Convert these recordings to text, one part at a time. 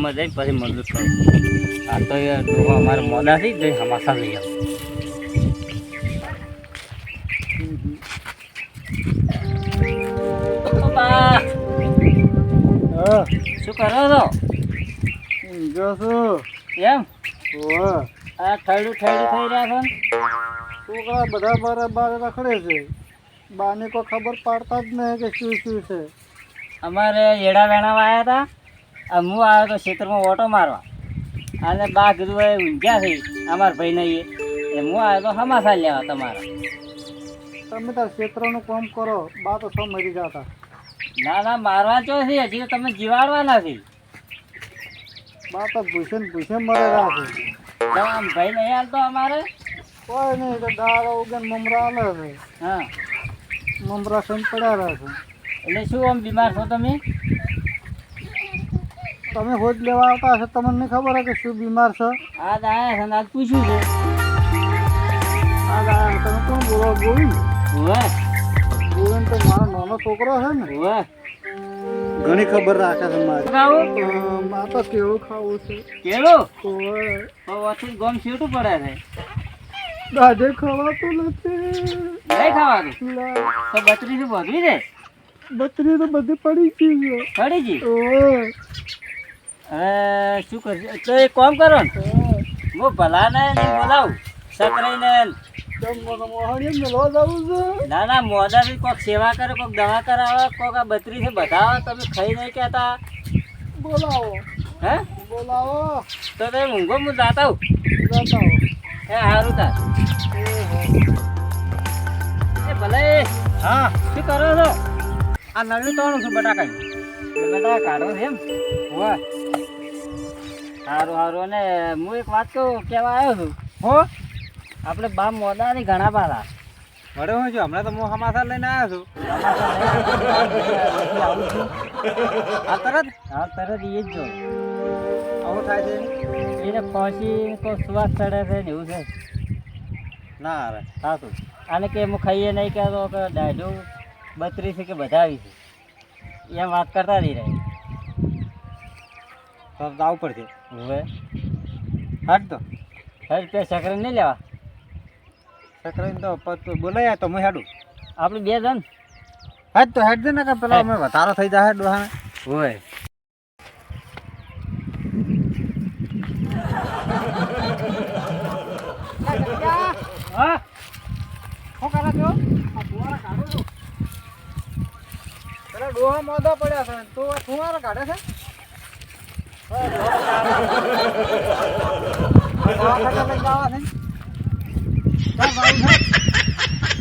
ગામમાં જઈને પછી મજૂર કરું આ તો એ અમારે મોડા થઈ જઈ હમાસા લઈ આવું. શું કરો છો? જો છું. એમ? આ ઠરડું ઠરડું થઈ રહ્યા છે? છોકરા બધા બાર બાર રખડે છે. બાને કોઈ ખબર પાડતા જ નહીં કે શું શું છે. અમારે એડા વેણા આવ્યા હતા. હું આવ્યો તો ખેતરમાં ઓટો મારવા. અને બા કીધું એ ઊંઘ્યા થઈ અમારા ભાઈ નહીં એ હું આવ્યો તો હમાસા લેવા તમારા. તમે તો ક્ષેત્રનું કામ કરો બા તો સૌ મરી જતા. ના ના મારવા ચો છે હજી તમે જીવાડવા નથી બા તો ભૂસે ને ભૂસે મરેલા છે. તો આમ ભાઈ નહીં હાલતો અમારે? કોઈ નહીં તો દાળો ઉગન મમરા આલે છે. હા. મમરા સન પડ્યા રહે છે. એટલે શું આમ બીમાર છો તમે? તમે હોજ લેવા આવતા હશે તમને નહીં ખબર કે શું બીમાર છે? આજ આયા છે આજ પૂછ્યું છે. આ દાયા તમે કોણ બોલો? ગોવિંદ? હોવે. ગોવિંદ તો મારો નાનો છોકરો છે ને. હોવે. ઘણી ખબર રાખે છે મારી. ખાવું? આ તો કેવું ખાવું છે? કેળું. તો ઓછી ગમ છેટું પડે છે? દાદે ખવાતું નથી. નહીં ખાવાનું? તો બત્રીસ વધવી છે? બત્રી તો બધી પડી ગઈ છે. પડી ગઈ? ઓવે. હવે શું કરજો? તો એક કામ કરો ને. હું ભલાને ને બોલાવું સકરાઈને છે ના મોદા થી કોઈક સેવા કરે કોઈક દવા કરાવે કોઈક આ બત્રીસે બતાવો તમે ખાઈ નહીં કહેતા. બોલાવો હે? બોલાવો તો તમે ઊંઘો હું જાતા હું જતા હો. સારું તાર. એ ભલે. હા. શું કરો છો? આ નવી તોડું છું બટાકા બટાકા કાઢો છે એમ? વાહ સારું સારું અને હું એક વાત કહું કહેવા આવ્યો છું. હો? આપણે બા મોદાની ઘણા પાલા મળે હું છું હમણાં તો હું સમાચાર લઈને આવ્યો છું. આ તરત? હા તરત એ જ જો. આવું થાય છે? એને પહોંચી કોઈ સુવાસ ચડે છે ને એવું છે? ના અરે. સાચું. તું આને કે હું ખાઈએ નહીં કહેતો કે દાઢું બત્રીસ કે બધા આવી છે એમ વાત કરતા નહીં રહે. તો આવું પડશે. હવે હાટ તો. હાટ તે સકરે નહીં લેવા. સકરે તો પતું બોલાય તો હું હેડું. આપણે બે જણ. હાટ તો હેડ દે ને કે પેલા અમે વધારો થઈ જાય ડોહાને. હોય. હા. શું કરે છો? આ ફુવારા કાઢો છો? પેલા ડોહા મોદા પડ્યા છે. તો આ ફુવારા કાઢે છે હા, દવાખાને લઈ જવા છે. ચાલ, ભાઈ, હા.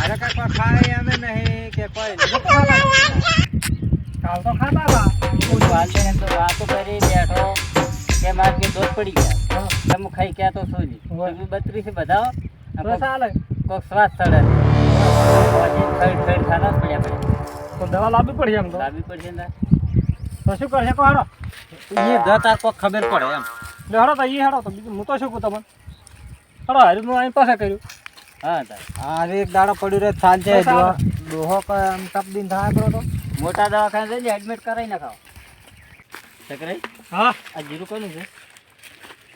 અરે કોઈ ખાય એમ નહીં કે કોઈ કાલ તો ખાતા હતા હું વાલતે એમ તો. વાતો કરી બેઠો કે મારે કે દોધ પડી ગયા તમે ખાઈ ક્યાં તો. નહીં બત્રીસ બધાવો તો ચાલે કોક શ્વાસ ચડે થર્ડ થર્ડ ખાના પડ્યા તો દવા લાવવી પડશે એમ લાવવી પડશે ને તો શું કરશે? કો હાડો એ જતા કોઈક ખબર પડે એમ. લે હડો તો ઈ હડો તો બીજું હું તો શું કહું તમને? હાડો હારી હું અહીં પાસે કર્યું. હા આ એક દાડો પડ્યું રે થાલ. ડોહો કોઈ આમ ટપ દિન થાય કરો તો? મોટા દવાખાને જઈને એડમિટ કરાવી નખાવો. ચકરાઈ? હા. આ જીરું કોનું છે?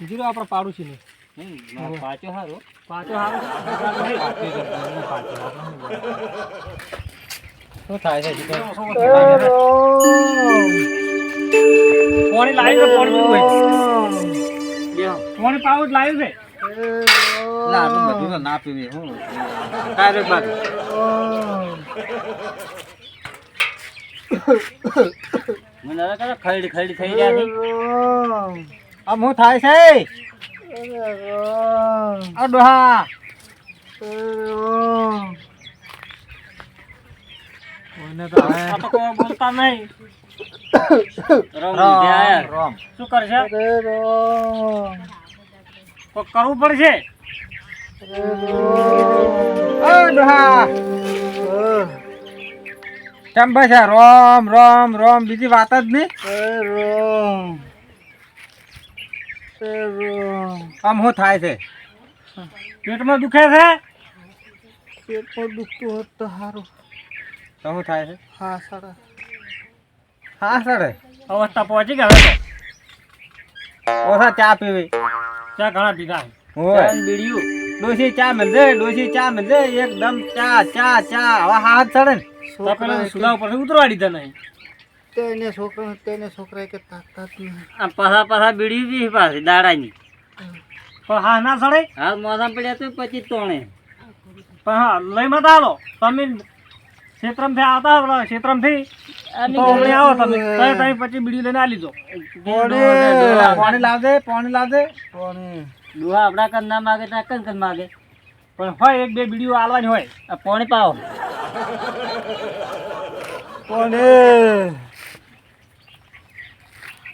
જીરો આપણે પાડું છે ને. નહીં મારો પાછો હારું. શું થાય છે? પાણી લાવ્યું છે પાણી પીવું. પાણી પાવું જ લાવ્યું છે ના આટલું બધું તો ના પીવી હું. ડાયરેક્ટ બાદ મને હવે કરે ખરડી ખરડી થઈ ગયા આ હું થાય છે? આ ડોહા. કોઈને તો તો બોલતા નહીં. રમ રામ. શું કરશે? કરવું પડશે. ડોહા કેમ રોમ રોમ રોમ. બીજી વાત જ નહીં. આમ શું થાય છે? પેટમાં દુખે છે? પેટમાં દુખતું હોત તો સારું તો શું થાય છે? હા સડે હા સડે અવસ્થા પહોંચી ગયા હવે તો. ઓછા ચા પીવી. ચા ઘણા પીધા. હોય ચાલ ડોસી ચા મળે ડોસી ચા મળે એકદમ ચા ચા ચા. હવે હાથ ચડે ને તો પેલા સુલા ઉપર ઉતરવા દીધા નહીં. તેને છોકરા તેને છોકરા કે તાકાત આ પાછા પાછા બીડી બી પાછી દાડાની. પણ હા ના સડે હા મોસમ પડ્યા તો પછી તોણે. પણ હા લઈ મત આલો તમે ક્ષેત્રમથી આવતા પેલા ક્ષેત્રમથી તો હમણાં આવો તમે. તઈ તઈ પછી બીડી લઈને આ લીધો પાણી લાવજે પાણી લાવજે ડોહા આપણા કન ના માગે તો કન કન માગે. પણ હોય એક બે બીડીઓ આલવાની હોય. પોણી પાવો.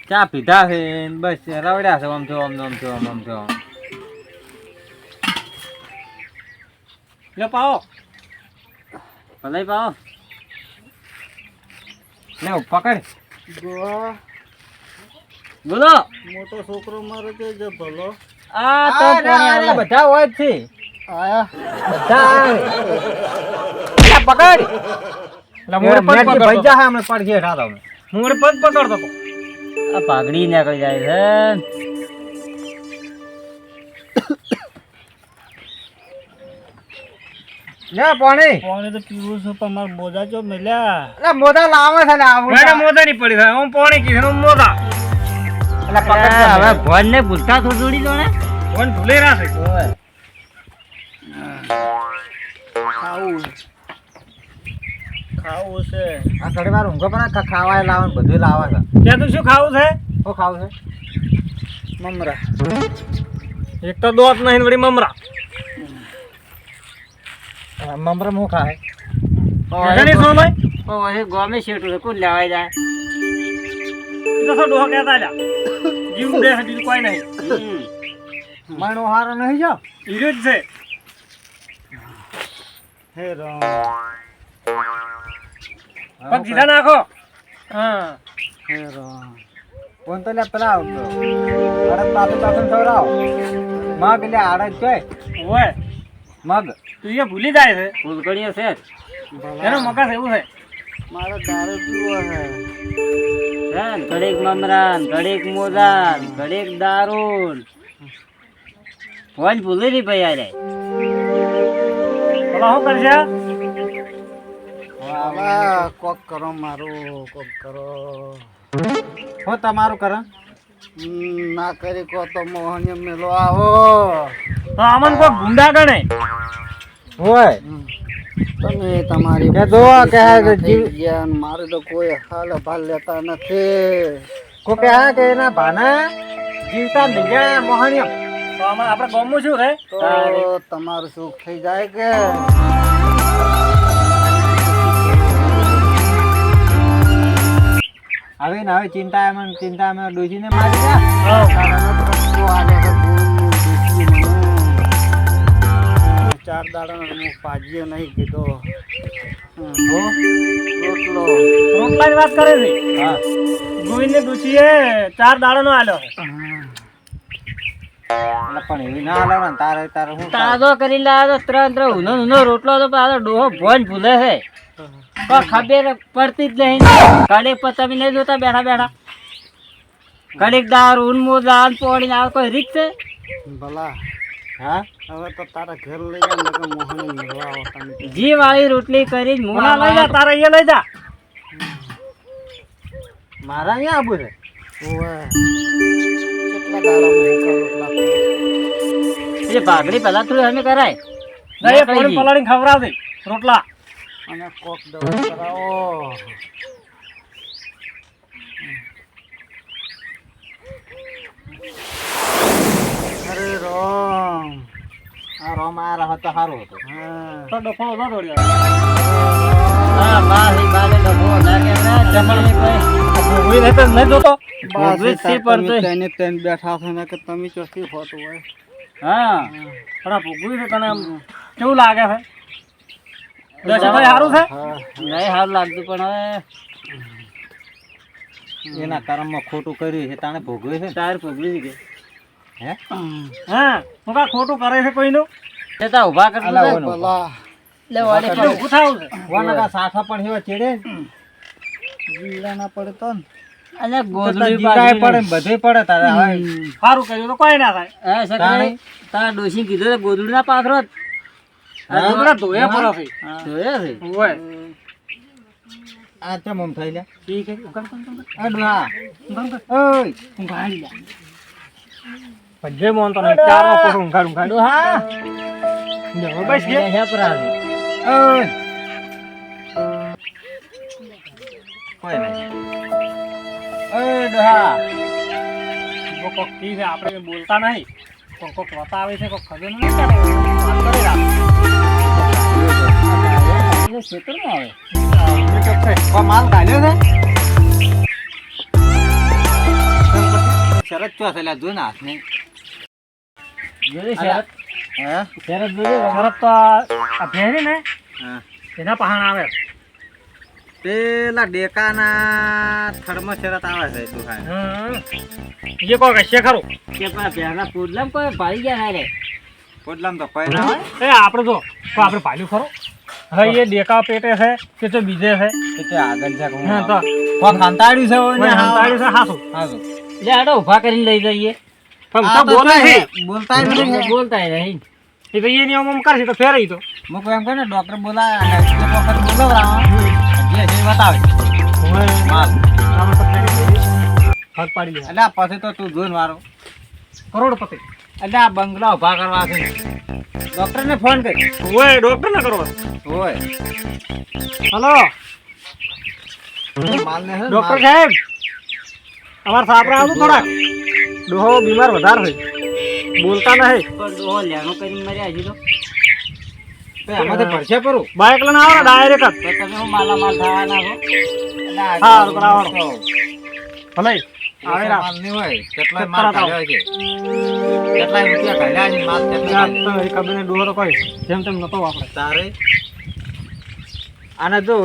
ચા પીધા છે બસ રવડ્યા છે આમ થયો આમ આમ થયો આમ આમ છો લે પાવો. ભલે પાઓ લે પકડ બોલો. મોટો છોકરો મારે કે જે ભલો. આ તો આલે. બધા હોય છે. આયા. બધા. અલા, પકડ. લે મોર પગ પકડ ભાઈ જા હમણે પડ ગયા તો મોર મોડે પગ પકડતો તો. આ પાઘડી નીકળી જાય છે. લે પાણી. પાણી તો પીવું છું પણ મારા મોજા જો મળ્યા અલા, મોઢા લાવે છે ને આવું મેડમ મોદા નહીં પડી થાય. હું પાણી કીધું હું મોદા અલા, પકડ આ હવે હવે ભોન ને ભૂલતા થોડી દો ને. કોણ ભૂલે રાશે ખાવું. ખાવું છે. આ ઘડી વાર ઊંઘો પણ આ લાવે બધું લાવે છે. ત્યાં તું શું ખાવું છે? શું ખાવું છે? મમરા. એક તો દોત નહીં વળી મમરા. આ મો ખાય. જાણી સો ભાઈ ઓ ગમે. ગોમે છે. કોણ લેવાય જાય? એ તો શું ડોહા કહેતા હતા. જીવ છે બીજું કોઈ નહીં. મણો હારો નહીં જો. હીરો જ છે. હે રામ. પગ સીધા નાખો. હા. હે રામ. કોણ તો લે પેલા અડદ પાછું પાછું ખવડાવો. મગ લે આડદ જોય. મગ. તું એ ભૂલી જાય છે. ફૂલકડીઓ છે. એનો મગજ એવું છે. મારે દારૂ પીવો છે ઘડીક મમરા ને, ઘડીક મોજા ને, ઘડીક દારૂ ને. ભૂલી રહી ભાઈ અરે પેલા શું કરશે? કોક કરો મારું કોક કરો. હું તમારું કરે? હમ, ના કરી કો તો મોહન મેલો આવો. તો આમાં કોઈ ગુંડા ગણે હોય. તમે તમારી કે જો કે હે જીવ- ગયા ને મારે તો કોઈ હાલ ભાલ લેતા નથી. કો કે હા કે એના ભાના જીવતા નીકળ્યા મોહણીય તો આમાં આપણે ગમું શું રે તો તમારું સુખ થઈ જાય કે? હવે ને હવે ચિંતા એમાં ચિંતા એમાં ડોસીને મારી. ચાર દાડા હું પાજ્યો નહીં કીધો. રોટલો. રોટલાની વાત કરે છે? હા. ગોવિંદને ડૂસીએ ચાર દાડાનો આલ્યો. પણ એવી ના આલો ને તારે તારે હું તાજો કરી લાવ્યો ત્રણ ત્રણ ઊનો ઊનો રોટલો તો પાછો ડોહો ભોન ભૂલે છે. કોઈ ખબર પડતી જ નહીં. ઘડીક પર તમે નહીં જોતા બેઠા બેઠા. ઘડીક દાર ને દાન પોણી આ કોઈ રીત છે? ભલા હા? હવે તો તારા ઘર લઈ જા ને મોહન મેળવા આવતા જી વાળી રોટલી કરી જ લઈ જા તારા અહીંયા લઈ જા. મારા અહીંયા આબુ છે? ખાય? એ ભાગડી પહેલા થોડી અમે કરાય. નહીં પલાળીને રોટલા. અને કોક દવા કરાવો. અરે રોમ. આ રોમ આ રહો તો સારું હતું. હા. તો ડફો ઊભો દોડ્યો. હા ના જમણી કોઈ ભોગવી તો જોતો. ભોગવી તેને તેને બેઠા છો ને કે તમે ચોથી હોતું હોય. હા. પણ આ છે તને કેવું લાગે છે? દશભાઈ સારું છે? નહીં સારું લાગતું પણ હવે એના કર્મમાં ખોટું કર્યું છે તાણે ભોગવે છે? તાર ભોગવી છે હે? હા હું કા ખોટું કરે છે કોઈનું? તે તા ઊભા. ભલા. લે ઊભું છે. વાના કા સાઠા પણ એવા ચેડે? ને. ના પડે તો ને. અને તો પડે બધે પડે તારે સારું કર્યું તો કોઈ ના થાય. હા સકરાઈ તારા ડોશી કીધું ગોદડી ના પાથરો ડુંગળા ધોયા પડે છે હા. જોયો છે ઓય આ ચમ આમ થઈ લે ઠીક છે ઉગાડ, ઉગાડ. આ ડોહા ઉગાડ, ઉગાડ. ઓય ઊંઘાડી લે. પણ મોન તો નહીં, ચારો પોરો ઊંઘાડ, ઊંઘાડ. ડોહા જો, બસ કે. બેસ્યા પર આવે. ઓય કોઈ નહીં ઓય ડોહા કોક કોક કી છે, આપણે બોલતા નહીં કોક કોક વતાવે છે કોક ખબર નહીં. વાત કરી રાખ. એટલે ખેતરમાં આવે. આ ઊંઘી કોક છે. કોઈ માલ કાઢ્યો છે શરત ચો છે જો ને હાથ જોયું શરત? હા શરત જોયું? શરત તો આ આ ભેરી ને એના પહાણ આવે પેલા ડેકાના થર્મો શરત આવે છે તું ખાય હમ. એ કોક ખરું કે પેલા પહેલા પોડલામાં કોઈ ભાઈ ગયા રે. પોડલામ તો કોઈ ના હોય એ આપણે જો તો આપણે ભાલ્યું ખરું હવે એ ડેકા પેટે છે કે તો બીજે છે? કે તે આગળ છે હા તો કોક હંતાડ્યું છે ઓને હા. છે હાસું હા લે આડો ઊભા કરીને લઈ જઈએ. પણ તો બોલે છે બોલતા જ નથી બોલતા નહીં. એ તો એ નિયમ આમ કરશે તો ફેરાઈ તો. મુક એમ કહે ને ડોક્ટર બોલા એક વખત બોલાવરાવે જે એ બતાવે. માલ ફેરી દઈએ. હાથ પાડી લે. એટલે પછી તો તું જોન વારો. કરોડપતિ. એટલે આ બંગલા ઊભા કરવા છે ડોક્ટર ને ફોન કરી. ઓય. ડોક્ટર ને કરો હોય હલો માલ. ડોક્ટર સાહેબ અમારે સાપરા આવું થોડા ડોહો બીમાર વધારે હોય. બોલતા નહીં. પણ ડોહો લેણો કરીને મર્યા હજી તો. બાઇક લઈને આવો ને ડાયરેક્ટ તમે હું માલામાલ થવાના છો હા, તો ભલે. ના નહીં ને આને જો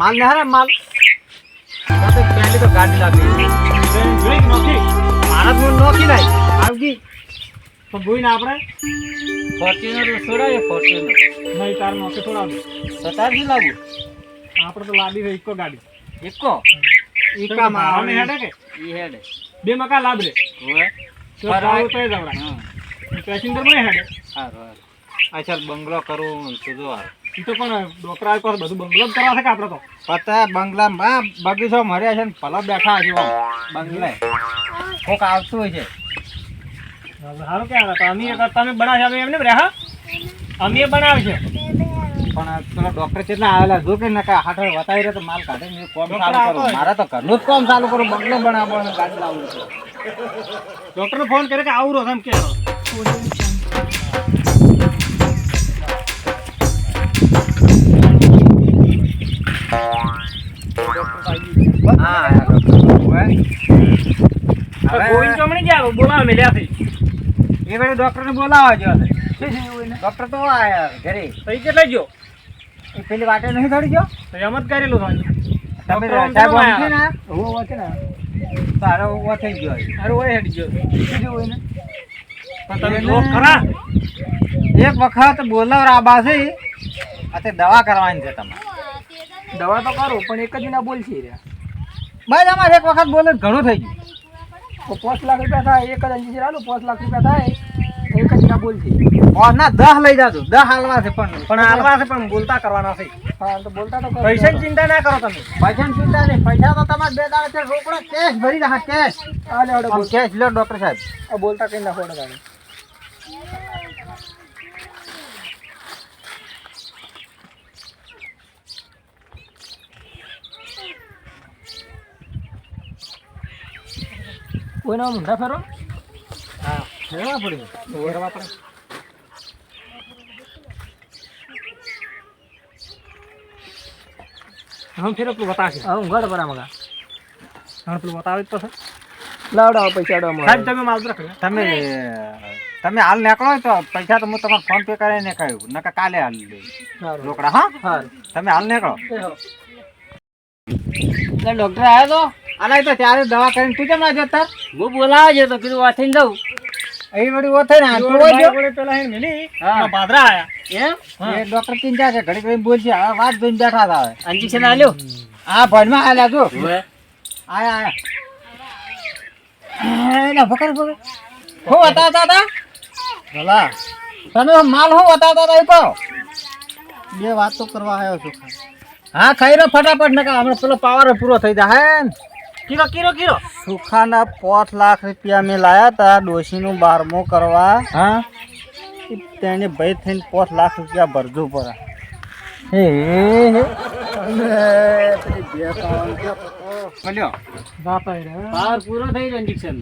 માલ ને હારે માલ. પેલી તો ગાડી લાગી. મારા જ મૂળ નોખી? નાખ આવજી તો જોઈને આપણે. ફોર્ચ્યુનર છોડાવે ફોર્ચ્યુનર. નહીં તાર નોખી થોડા સતારથી લાવું આપણે તો લાદી છે ઇકો ગાડી. એકો ઈકા મારવાને હેડે કે? ઈ હેડે. બે મકા લાદ રે હોવે તો પેસેન્જરમાં હેડે. આ બંગલો કરું તું જો ઈ તો પણ ડોક્ટર આવી પાસે બધું બંગલો કરવા છે કે આપણે તો? પતા બંગલામાં બગીચો મર્યા છે ને ભલા બેઠા છે બંગલે. કોક આવતું હોય છે. સારું કે તો અમે એક તમે બનાવી અમે એમને રહ્યા અમે બનાવી છે. પણ પેલા ડોક્ટર કેટલા આવેલા. જો કે નકા હાથે વતાવી રહ્યો તો માલ કાઢે ને કોમ ચાલુ કરું. મારા તો ઘરનું જ કોમ ચાલુ કરું. બંગલો બનાવવો અને ગાડી લાવું છે. ડોક્ટર ફોન કરે કે આવું રહો એમ કે. ડોક્ટર બોલાવે જો તો આયા ઘરે. કેટલા ગયો? એ પેલી વાટે નહીં ધડી ગયો? તો એમ જ કરેલું થાય તમે સાહેબ તો છે ને? હોવો વાંચે ને? તારો ઊભો થઈ ગયો. અરે ઓય હેડી ગયો. બીજું હોય ને પણ તમે જો ખરા. એક વખત બોલાવરા છે તે દવા કરવાની છે તમારે. દવા તો કરો પણ એક જ ના બોલશે રે બસ અમારે એક વખત બોલે ઘણું થઈ ગયું. પાંચ લાખ રૂપિયા થાય એક જ અંજી ચાલુ પાંચ લાખ રૂપિયા થાય. એક જ ના ના દહ લઈ જાજો. દહ હાલવા છે પણ. પણ હાલવા છે પણ બોલતા કરવાના છે. હા તો બોલતા તો પૈસાની ચિંતા ના કરો તમે. પૈસાની ચિંતા નહીં. પૈસા તો તમારે બે દાડા છે રોકડા કેશ ભરી રહ્યા કેશ. આ કેશ લો ડોક્ટર સાહેબ. બોલતા કઈ નાખો ગાડી. કોઈના મુંડા ફેરો? હા ફેરવા પડ્યું પડે? હમ ફેરો પેલું બતાવશે. હા ઊંઘાડ પર આમાં હા પેલું બતાવે તો છે લાવડાવો પૈસા સાહેબ તમે માલ રાખો તમે તમે હાલ નીકળો તો પૈસા તો હું તમારે ફોન પે કરીને કહ્યું નકા કાલે હાલ રોકડા હા? હા. તમે હાલ નીકળો. ડોક્ટર આવ્યો તો? આલા તો ત્યારે દવા કરીને તું કેમ ના જતા? હું બોલાવે છે તો કીધું વાંચીને જવું અહીં વળી ઓ થઈ ને આ તું જો. પેલા હે મેલી. હા. બાદરા આયા. એમ? એ ડોક્ટર ચિંતા છે ઘડી ઘડી બોલશે હવે વાત જોઈને બેઠા હતા હવે. ઇન્જેક્શન આલ્યો આ ભણમાં આલ્યા જો. આયા આયા. એલા ભકર ભકર હું બતાવતા હતા ભલા. તમે માલ હું બતાવતા હતા એ કહો. બે વાતો કરવા આવ્યો છું. હા ખાઈ રહ્યો ફટાફટ નકા હમણાં પેલો પાવર પૂરો થઈ જાય હે કીરો કિલો કિલો સુખાના પાંચ લાખ રૂપિયા મેં લાયા તા ડોશીનું બારમો કરવા. હા? તેને ભય થઈને પાંચ લાખ રૂપિયા ભરજો પડે હે હે પૂરો થઈ ગયો ઇન્જેક્શન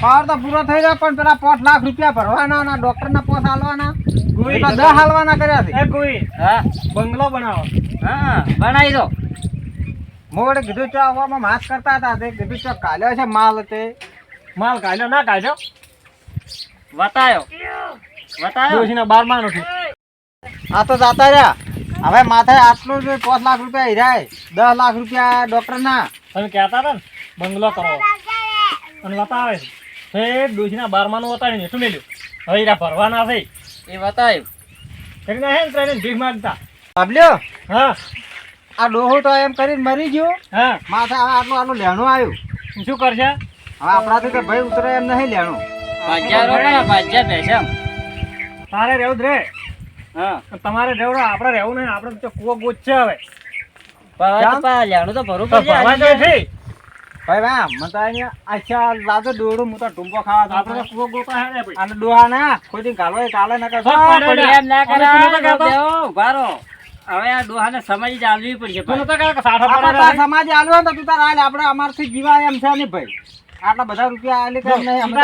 પાવર તો પૂરો થઈ ગયો પણ પેલા પાંચ લાખ રૂપિયા ભરવાના ના ડોક્ટર ના પોસ હાલવાના. દસ હાલવાના કર્યા છે. એ કોઈ બંગલો બનાવો. હા. બનાવી દો. વડે કીધું ચો આવવામાં માસ કરતા હતા. તે કીધું ચો કાલ્યો છે માલ તે. માલ કાઢ્યો ના કાલ્યો? વતાયો. વતાયો. ડોશીના બારમા નથી આ તો જાતા રહ્યા. હવે માથે આટલું જ પાંચ લાખ રૂપિયા હીરાય. દસ લાખ રૂપિયા ડોક્ટર ના તમે કહેતા હતા ને બંગલો કરો. અને વતાવે છે. એ ડોશીના બારમાનું બતાવીને શું મેલ્યું? હવે હીરા ભરવાના છે. એ વતાયું. કરીને હે ને ટ્રેને ભીખ માગતા. આપલ્યો હા. આ ડોહો તો એમ કરીને મરી ગયો. હા. માથે આટલું આટલું લેણું આવ્યું. શું કરશે? હવે આપણાથી તો ભાઈ ઉતરે એમ નહીં લેણું. ભાજ્યા રોકા ભાજ્યા ભેસમ તારે રહેવું જ રે. હા. તમારે રહેવું આપણે રહેવું નહીં આપણે તો કુવો ગોચ છે હવે. લેણું તો પડશે છે ભાઈ ભાઈ મને અચ્છા લાજો દોડું હું તો ખાવા આપણે કુવો ગોતા હે ને ભાઈ. અને ડોહા ના કોઈ દી ગાલો કાલે ના કરતો એમ ના હવે આ ડોહાને સમજ ચાલવી પડશે. તું તો નતો કહેતો કે સાઠા તાર સમાજ આલ્યો ને તો તું તાર આલે આપણે અમારથી જીવાય એમ છે ને ભાઈ. આટલા બધા રૂપિયા આલે કે નહીં અમે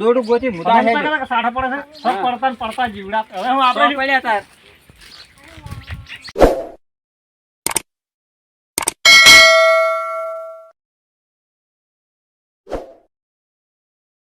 દોડું ગોતી મુદા હે સાઠા પડે છે? સબ પડતા પડતા જીવડા. હવે હું આપણે પડ્યા તાર.